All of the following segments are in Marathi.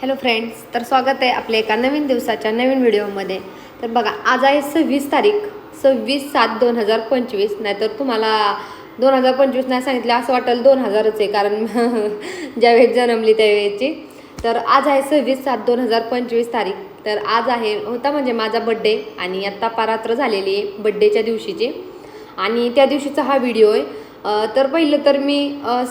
हॅलो फ्रेंड्स तर स्वागत आहे आपल्या एका नवीन दिवसाच्या नवीन व्हिडिओमध्ये. तर बघा आज आहे सव्वीस तारीख सव्वीस सात दोन हजार पंचवीस. नाहीतर तुम्हाला दोन हजार पंचवीस नाही सांगितलं असं वाटेल दोन हजारच आहे कारण ज्यावेळेस जन्मली त्यावेळेची तर आज आहे सव्वीस सात दोन हजार पंचवीस तारीख. तर आज आहे होता म्हणजे माझा बड्डे आणि आत्ता पारात्र झालेली आहे बड्डेच्या दिवशीची. आणि त्या दिवशीचा हा व्हिडिओ आहे. तर पहिलं तर मी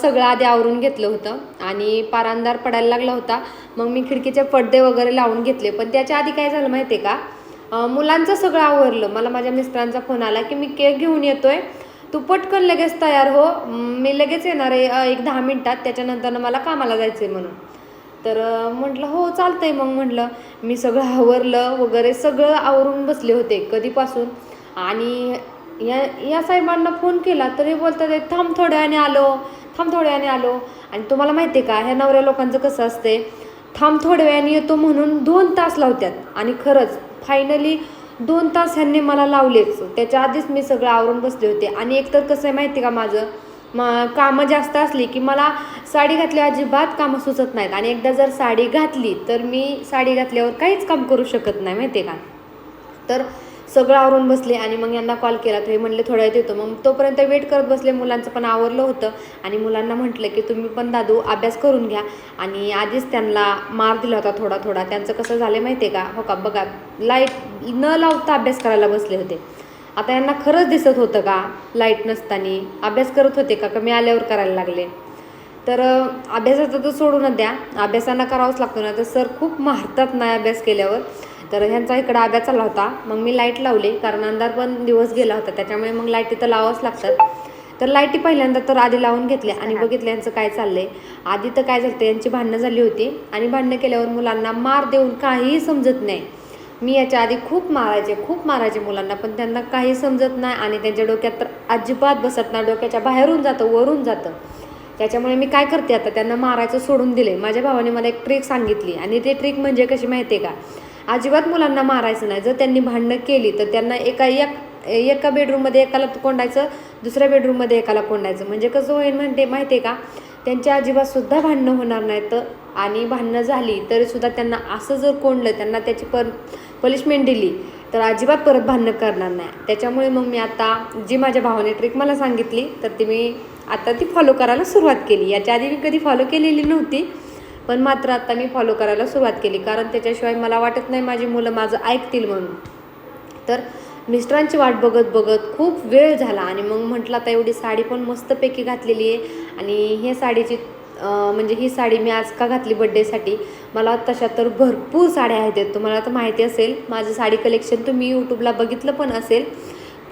सगळं आधी आवरून घेतलं होतं आणि पारांदार पडायला लागला होता. मग मी खिडकीचे पडदे वगैरे लावून घेतले. पण त्याच्या आधी काय झालं माहिती आहे का मुलांचं सगळं आवरलं. मला माझ्या मिस्टरांचा फोन आला की मी केक घेऊन येतो आहे तू पटकन लगेच तयार हो. मी लगेच येणार आहे एक दहा मिनटात. त्याच्यानंतर मला कामाला जायचं आहे म्हणून. तर म्हटलं हो चालतंय. मग म्हटलं मी सगळं आवरलं वगैरे सगळं आवरून बसले होते कधीपासून? आणि या या साहेबांना फोन केला तरी बोलतात थांब थोड्या वेळाने आलो थांब थोड्या वेळाने आलो. आणि तुम्हाला माहिती आहे का ह्या नवऱ्या लोकांचं कसं असते थांब थोड्या वेळाने येतो म्हणून दोन तास लावतात आणि खरंच फायनली दोन तास ह्यांनी मला लावलेच. त्याच्या आधीच मी सगळं आवरून बसले होते. आणि एकतर कसं आहे माहिती आहे का माझं? म कामं जास्त असली की मला साडी घातल्यावर अजिबात कामं सुचत नाहीत. आणि एकदा जर साडी घातली तर मी साडी घातल्यावर काहीच काम करू शकत नाही माहिती आहे का? तर सगळं आवरून बसले आणि मग यांना कॉल केला. तर हे म्हणले थोड्या वेळ येतो मग तोपर्यंत वेट करत बसले मुलांचं पण आवरलं होतं. आणि मुलांना म्हटलं की तुम्ही पण दादू अभ्यास करून घ्या. आणि आधीच त्यांना मार दिला होता थोडा थोडा. त्यांचं कसं झालं माहिती आहे का? हो का? बघा लाइट न लावता अभ्यास करायला बसले होते. आता यांना खरंच दिसत होतं का? लाइट नसताना. अभ्यास करत होते का? कमी आल्यावर करायला लागले. तर अभ्यासाचं तर सोडूनच द्या. अभ्यासांना करावंच लागतो ना तर सर खूप मारतात नाही अभ्यास केल्यावर. तर ह्यांचा इकडं अभ्यास चालला होता. मग मी लाइट लावली कारण अंधार पण दिवस गेला होता त्याच्यामुळे मग लाईटी तर लावावंच लागतात. तर लाईटी पहिल्यांदा तर आधी लावून घेतल्या आणि बघितलं यांचं काय चाललंय. आधी तर काय झालं यांची भांडणं झाली होती आणि भांडणं केल्यावर मुलांना मार देऊन काहीही समजत नाही. मी याच्या आधी खूप मारायचे खूप मारायचे मुलांना पण त्यांना काही समजत नाही आणि त्यांच्या डोक्यात तर अजिबात बसत नाही. डोक्याच्या बाहेरून जातं वरून जातं. त्याच्यामुळे मी काय करते आता त्यांना मारायचं सोडून दिले माझ्या भावाने मला एक ट्रिक सांगितली आणि ते ट्रिक म्हणजे कशी माहिती आहे का? अजिबात मुलांना मारायचं नाही. जर त्यांनी भांडणं केली तर त्यांना एका एक एका बेडरूममध्ये एकाला कोंडायचं दुसऱ्या बेडरूममध्ये एकाला कोंडायचं. म्हणजे कसं होईल म्हणते माहिती आहे का? त्यांच्या अजिबातसुद्धा भांडणं होणार नाहीत आणि भांडणं झाली तरीसुद्धा त्यांना असं जर कोंडलं त्यांना त्याची पर पनिशमेंट दिली तर अजिबात परत भांडणं करणार नाही. त्याच्यामुळे मग मी आता जी माझ्या भावाने ट्रिक मला सांगितली तर ती मी आता ती फॉलो करायला सुरुवात केली. याच्या आधी मी कधी फॉलो केलेली नव्हती पण मात्र आता मी फॉलो करायला सुरुवात केली. कारण त्याच्याशिवाय मला वाटत नाही माझी मुलं माझं ऐकतील म्हणून. तर मिस्टरांची वाट बघत बघत खूप वेळ झाला आणि मग म्हटलं आता एवढी साडी पण मस्तपैकी घातलेली आहे आणि हे साडीची म्हणजे ही साडी मी आज का घातली बड्डेसाठी मला तशा तर भरपूर साड्या आहेत. तुम्हाला तर माहिती असेल माझं साडी कलेक्शन तुम्ही यूट्यूबला बघितलं पण असेल.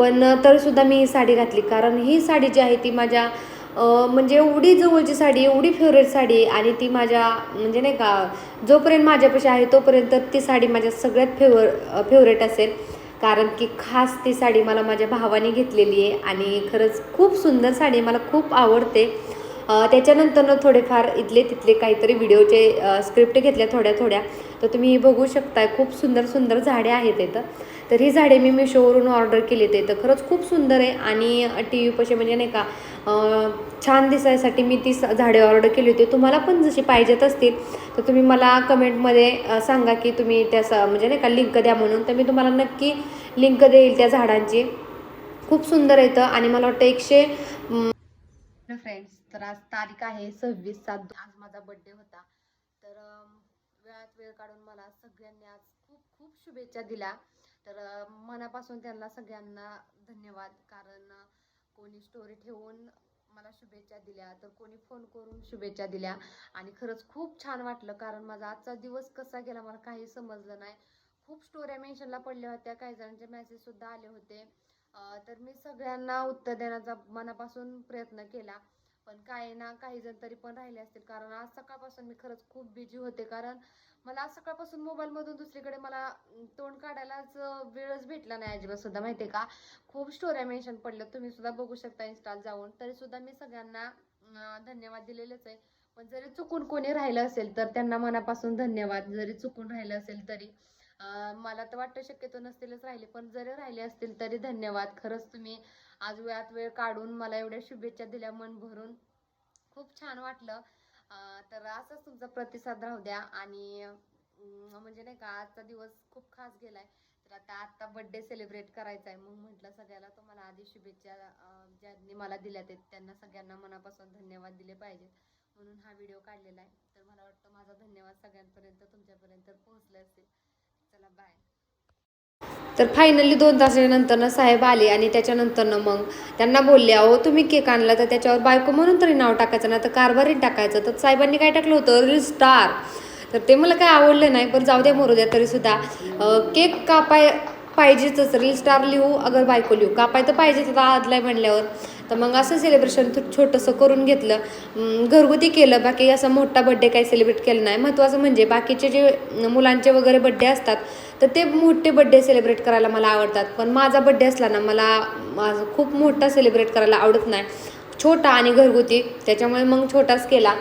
पण तरीसुद्धा मी ही साडी घातली. कारण ही साडी जी आहे ती माझ्या म्हणजे एवढी जवळची साडी एवढी फेवरेट साडी आणि ती माझ्या म्हणजे नाही का जोपर्यंत माझ्यापाशी आहे तोपर्यंत ती साडी माझ्या सगळ्यात फेवर फेवरेट असेल. कारण की खास ती साडी मला माझ्या भावाने घेतलेली आहे आणि खरंच खूप सुंदर साडी मला खूप आवडते. त्याच्यानंतरनं थोडेफार इथले तिथले काहीतरी व्हिडिओचे स्क्रिप्ट घेतल्या थोड्या थोड्या. तर तुम्ही बघू शकताय खूप सुंदर सुंदर झाडे आहेत इथं तर. ही झाडे मी मिशोवरून ऑर्डर केली ते तर खरंच खूप सुंदर आहे आणि टी व्हीपाशी म्हणजे नाही का छान दिसायसाठी मी ती स- झाडे ऑर्डर केली होती. तुम्हाला पण जशी पाहिजेत असतील तर तुम्ही मला कमेंटमध्ये सांगा की तुम्ही त्या स- म्हणजे नाही का लिंक द्या म्हणून. तर मी तुम्हाला नक्की लिंक देईल त्या झाडांची. खूप सुंदर येतं आणि मला वाटतं एकशे फ्रेंड्स तर आज तारीख आहे सव्वीस सात आज माझा बड्डे होता. तर वेळात वेळ काढून मला सगळ्यांनी आज खूप खूप शुभेच्छा दिल्या. तर मनापासून त्यांना सगळ्यांना धन्यवाद. कारण कोणी स्टोरी ठेवून मला शुभेच्छा दिल्या तर कोणी फोन करून शुभेच्छा दिल्या. आणि खरंच खूप छान वाटलं कारण माझा आजचा दिवस कसा गेला मला काही समजलं नाही. खूप स्टोऱ्या मेन्शनला पडल्या होत्या. काही जणांचे मेसेजसुद्धा आले होते. तर मी सगळ्यांना उत्तर देण्याचा मनापासून प्रयत्न केला. पण काय ना काही जण तरी पण राहिले असतील. कारण आज सकाळपासून मी खरंच खूप बिझी होते. कारण मला आज सकाळपासून मोबाईलमधून दुसरीकडे मला तोंड काढायलाच वेळच भेटला नाही अजिबात सुद्धा आहे का? खूप स्टोऱ्या मेन्शन पडल्या तुम्ही सुद्धा बघू शकता इन्स्टॉल जाऊन. तरी सुद्धा मी सगळ्यांना धन्यवाद दिलेलेच आहे. पण जरी चुकून कोणी राहिलं असेल तर त्यांना मनापासून धन्यवाद. जरी चुकून राहिलं असेल तरी. मला तर वाटतं शक्यतो नसतीलच राहिले पण जरी राहिले असतील तरी धन्यवाद. खरंच तुम्ही आज वेळात वेळ काढून मला एवढ्या शुभेच्छा दिल्या मन भरून. खूप छान वाटलं. तर असंच तुमचा प्रतिसाद राहू द्या आणि म्हणजे नाही का आजचा दिवस खूप खास गेलाय. तर आता आत्ता बर्थडे सेलिब्रेट करायचा आहे मग म्हटलं सगळ्याला तुम्हाला आधी शुभेच्छा ज्यांनी मला दिल्यात आहेत त्यांना सगळ्यांना मनापासून धन्यवाद दिले पाहिजेत म्हणून हा व्हिडिओ काढलेला आहे. तर मला वाटतं माझा धन्यवाद सगळ्यांपर्यंत तुमच्यापर्यंत पोहोचले असेल. चला बाय तर फायनली दोन तासानंतर साहेब आले आणि त्याच्यानंतर मग त्यांना बोलले अहो तुम्ही केक आणला तर त्याच्यावर बायको म्हणून तरी नाव टाकायचं ना तर कारभारी टाकायचं. तर साहेबांनी काय टाकलं होतं? रील स्टार तर ते मला काय आवडलं नाही पण जाऊ द्या मरू द्या तरी सुद्धा केक कापाय पाहिजेच रील स्टार लिहू अगर बायको लिहू. कापाय तर पाहिजेच आता आदलाय म्हणल्यावर. तर मग असं सेलिब्रेशन छोटंसं करून घेतलं. घरगुती केलं. बाकी असं मोठा बड्डे काही सेलिब्रेट केलं नाही. महत्त्वाचं म्हणजे बाकीचे जे मुलांचे वगैरे बड्डे असतात तर ते मोठे बड्डे सेलिब्रेट करायला मला आवडतात. पण माझा बड्डे असला ना मला खूप मोठा सेलिब्रेट करायला आवडत नाही. छोटा आणि घरगुती. त्याच्यामुळे मग छोटाच केला.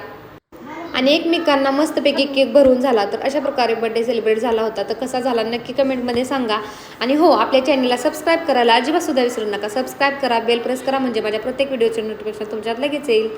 आणि एकमेकांना मस्तपैकी केक भरून झाला. तर अशा प्रकारे बड्डे सेलिब्रेट झाला होता. तर कसा झाला नक्की कमेंटमध्ये सांगा. आणि हो आपल्या चॅनलला सबस्क्राईब करायला अजिबात सुद्धा विसरू नका. सबस्क्राईब करा बेल प्रेस करा म्हणजे माझ्या प्रत्येक व्हिडिओचे नोटिफिकेशन तुमच्यात लगेच येईल.